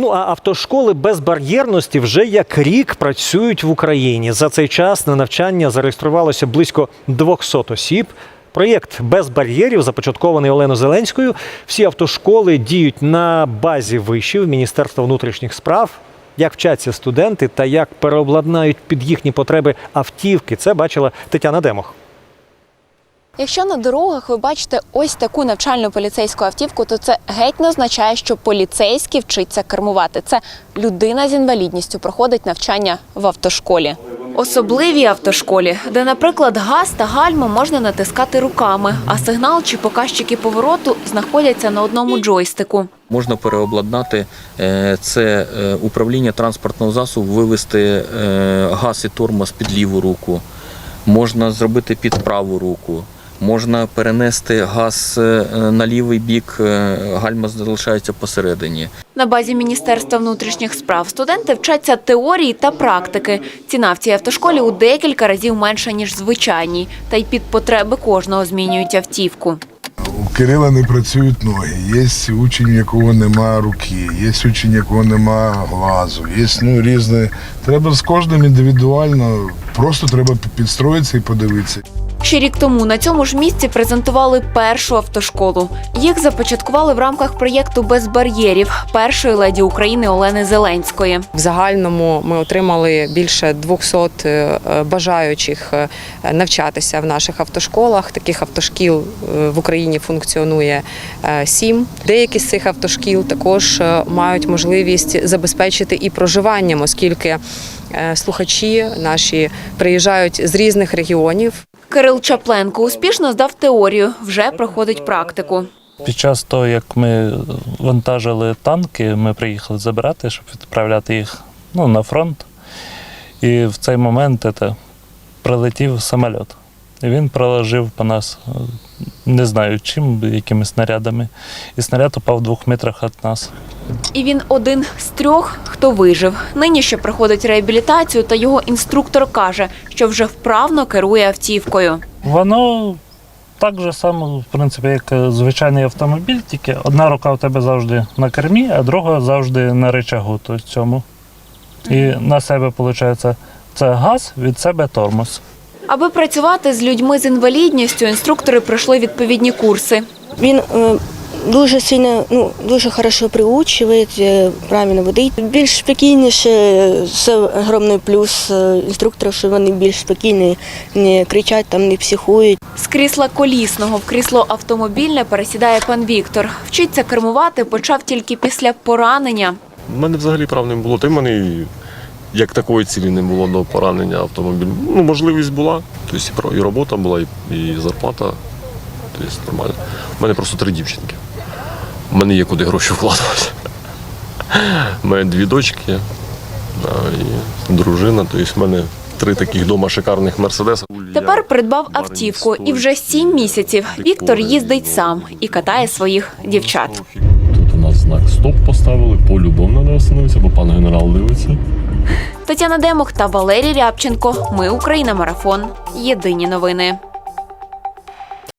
Ну а автошколи безбар'єрності вже як рік працюють в Україні. За цей час на навчання зареєструвалося близько 200 осіб. Проєкт без бар'єрів започаткований Оленою Зеленською. Всі автошколи діють на базі вишів Міністерства внутрішніх справ. Як вчаться студенти та як переобладнають під їхні потреби автівки, це бачила Тетяна Демох. Якщо на дорогах ви бачите ось таку навчальну поліцейську автівку, то це геть не означає, що поліцейський вчиться кермувати. Це людина з інвалідністю проходить навчання в автошколі. Особливій автошколі, де, наприклад, газ та гальму можна натискати руками, а сигнал чи показчики повороту знаходяться на одному джойстику. Можна переобладнати е, це е, управління транспортного засобу, вивести е, газ і тормоз під ліву руку, можна зробити під праву руку, можна перенести газ е, на лівий бік, е, гальма залишається посередині. На базі Міністерства внутрішніх справ студенти вчаться теорії та практики. Ціна в цій автошколі у декілька разів менша, ніж звичайній. Та й під потреби кожного змінюють автівку. У Кирила не працюють ноги, є учень, у якого нема руки, є учень, у якого нема глазу, є ну, різне. Треба з кожним індивідуально, просто треба підстроїтися і подивитися. Ще рік тому на цьому ж місці презентували першу автошколу. Їх започаткували в рамках проєкту без бар'єрів першої леді України Олени Зеленської. В загальному ми отримали більше 200 е, бажаючих е, навчатися в наших автошколах. Таких автошкіл е, в Україні функціонує сім. Деякі з цих автошкіл також мають можливість забезпечити і проживанням, оскільки слухачі наші приїжджають з різних регіонів. Кирил Чапленко успішно здав теорію, вже проходить практику. Під час того, як ми вантажили танки, ми приїхали забирати, щоб відправляти їх ну, на фронт. І в цей момент це, прилетів самоліт. Він проложив по нас, е, не знаю чим, якими снарядами. І снаряд упав в двох метрах від нас. І він один з трьох, хто вижив. Нині ще проходить реабілітацію, та його інструктор каже, що вже вправно керує автівкою. Воно так же само, в принципі, як е, звичайний автомобіль, тільки одна рука у тебе завжди на кермі, а друга завжди на рычагу то цьому. І на себе, виходить, це газ, від себе тормоз. Аби працювати з людьми з інвалідністю, інструктори пройшли відповідні курси. Він е, дуже сильно, ну дуже хорошо приучує, е, правильно водить. Більш спокійніше, це огромний плюс е, інструкторів, що вони більш спокійні, не кричать, там не психують. З крісла колісного в крісло автомобільне пересідає пан Віктор. Вчиться кермувати почав тільки після поранення. У мене взагалі прав не було. Та й мене як такої цілі не було до поранення автомобіля. Ну, можливість була. Тобто і робота була, і, і зарплата. Тобто нормально. У мене просто три дівчинки. У мене є куди гроші вкладувати. У мене дві дочки да, і дружина. Тобто в мене три таких дома шикарних мерседеса. Тепер придбав автівку, і вже сім місяців Віктор їздить сам і катає своїх дівчат. Тут у нас знак стоп поставили, по-любому треба остановитися, бо пан генерал дивиться. Тетяна Демох та Валерій Рябченко. Ми Україна. Марафон. Єдині новини.